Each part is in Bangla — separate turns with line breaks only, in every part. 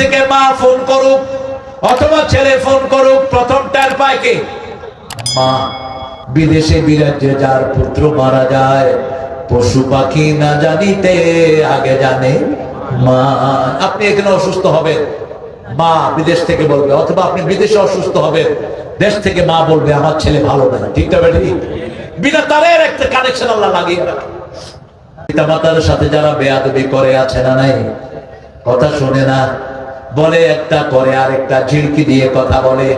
থেকে মা ফোন করুক, অথবা ছেলে ফোন করুক, প্রথম টের পায় কে? মা, বিদেশে বিরাজ্যে যার পুত্র মারা যায়, পশু পাখি না জানিতে আগে জানে মা। আপনি এখানে অসুস্থ হবেন। মা বিদেশ থেকে বলবে, অথবা আপনি বিদেশে অসুস্থ হবেন। দেশ থেকে মা বলবে, আমার ছেলে ভালো না। ঠিক না বেটি? বিনা তারের একটা কানেকশন আল্লাহ লাগিয়ে পিতা মাতার সাথে যারা বেয়াদবি করে, আছে না নাই? কথা শুনে না। বলে একটা করে, আর একটা ঝিড়কি দিয়ে কথা বলে।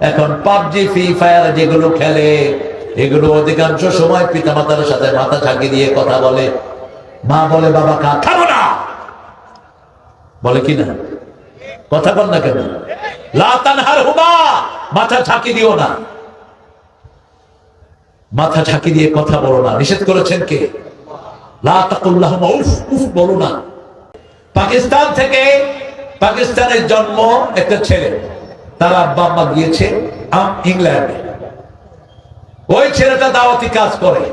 এখন পাবজি, ফ্রি ফায়ার যেগুলো খেলে, এগুলো অধিকাংশ সময় পিতা মাতার সাথে মাথা ঝাঁকি দিয়ে কথা বলে। মা বলে, বাবা, খা খাব না! বলে কি না? কথা বল না কেন? মাথা ঝাঁকি দিও না। মাথা ঝাঁকি দিয়ে কথা বলো না। নিষেধ করেছেন কে? লা উফ উফ, বলো না। পাকিস্তান থেকে পাকিস্তানের জন্ম একটা ছেলে। তার আব্বা আম্মা গিয়েছে ইংল্যান্ডে। ওই ছেলেটা দাওয়াতি কাজ করে।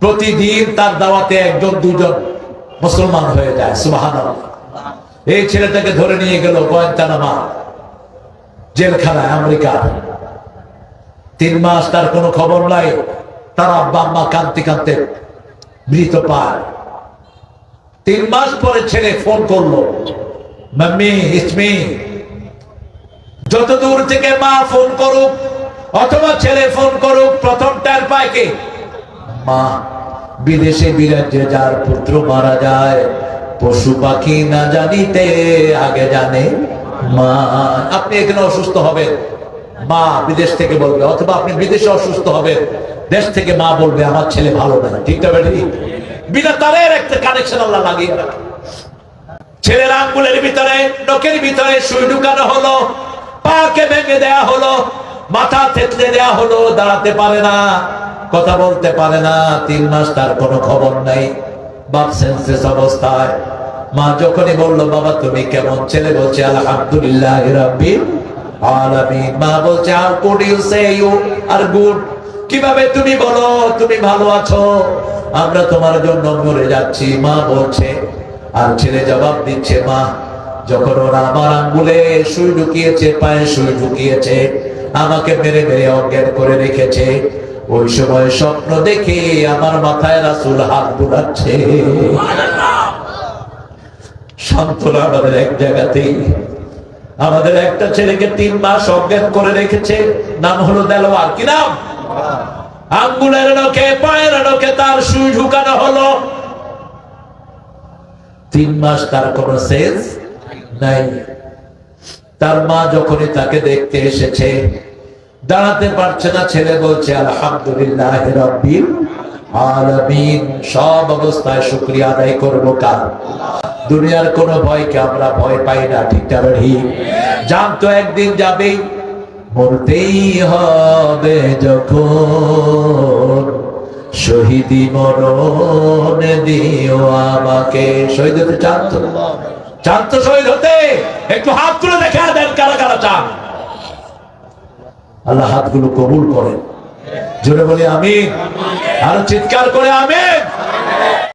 প্রতিদিন তার দাওয়াতে একজন, দুজন মুসলমান হয়ে যায় সুবাহান এই ছেলেটাকে ধরে নিয়ে গেল গোয়েন্তানামা জেলখানায়, আমেরিকা। তিন মাস তার কোনো খবর নাই। তার আব্বা আম্মা কাঁদতে কাঁদতে মৃত পায়। তিন মাস পরে ছেলে ফোন করল, মাম্মি ইসমি যত দূর থেকে মা ফোন করুক, অথবা ছেলে ফোন করুক, প্রথম টের মা, বিদেশে বিরাজ্যে যার পুত্র মারা যায়, পশু পাখি না জানিতে আগে জানে মা। আপনি এখানে অসুস্থ হবেন। মা বিদেশ থেকে বলবে, অথবা আপনি বিদেশে অসুস্থ হবেন। দেশ থেকে মা বলবে, আমার ছেলে ভালো না ঠিক না বেটি? বিনা তারের একটা কানেকশন আল্লাহ লাগিয়ে রাখে। ছেলের আঙ্গুলের ভিতরে, নখের ভিতরে সুই ঢুকানো হলো, পাকে ভেঙে দেয়া হলো, মাথা থেতলে দেয়া হলো, দাঁড়াতে পারে না, কথা বলতে পারে না, তিন মাস তার কোনো খবর নাই। বাপ সেন্সেস অবস্থায়। মা যখনই বলল, বাবা, তুমি কেমন ছেলে? বলছে, আলহামদুলিল্লাহ রাব্বিল আলামিন। মা বলছে how could you say you are good কীভাবে তুমি বলো, তুমি ভালো আছো। আমরা তোমার জন্য মরে যাচ্ছি। মা বলছে, আর ছেলে জবাব দিচ্ছে, মা, যখন ওরা আমার আঙ্গুলে সুই ঢুকিয়েছে, পায়ে সুই ঢুকিয়েছে, আমাকে মেরে মেরে অজ্ঞান করে রেখেছে, ওই সময় স্বপ্ন দেখে আমার মাথায় রাসুল হাত বুলাচ্ছে। সান্ত্বনা আমাদের এক জায়গাতেই। আমাদের একটা ছেলেকে তিন মাস অজ্ঞান করে রেখেছে, নাম হলো দেলোয়ার। কি নাম? আঙ্গুলের নখে, পায়ের নখে তার সুই ঢুকানো হলো। তিন মাস তার কোন সেন্স নাই। তার মা যখনই তাকে দেখতে এসেছে, দাঁড়াতে পারছে না, ছেলে বলছে, আলহামদুলিল্লাহ সব অবস্থায় শুক্রিয়া আদায় করব কার? দুনিয়ার কোন ভয়কে আমরা ভয় পাই না ঠিকঠাক ঠিক? জানতো একদিন যাবেই। মরতেই হবে যখন। শহীদি মরণ দিও আমাকে। শহীদ হতে চান তো? চান তো শহীদ হতে। একটু হাত তুলে দেখা দেন, কারা কারা চান? আল্লাহ হাতগুলো কবুল করেন। জোরে বলি আমি আর চিৎকার করে, আমিন।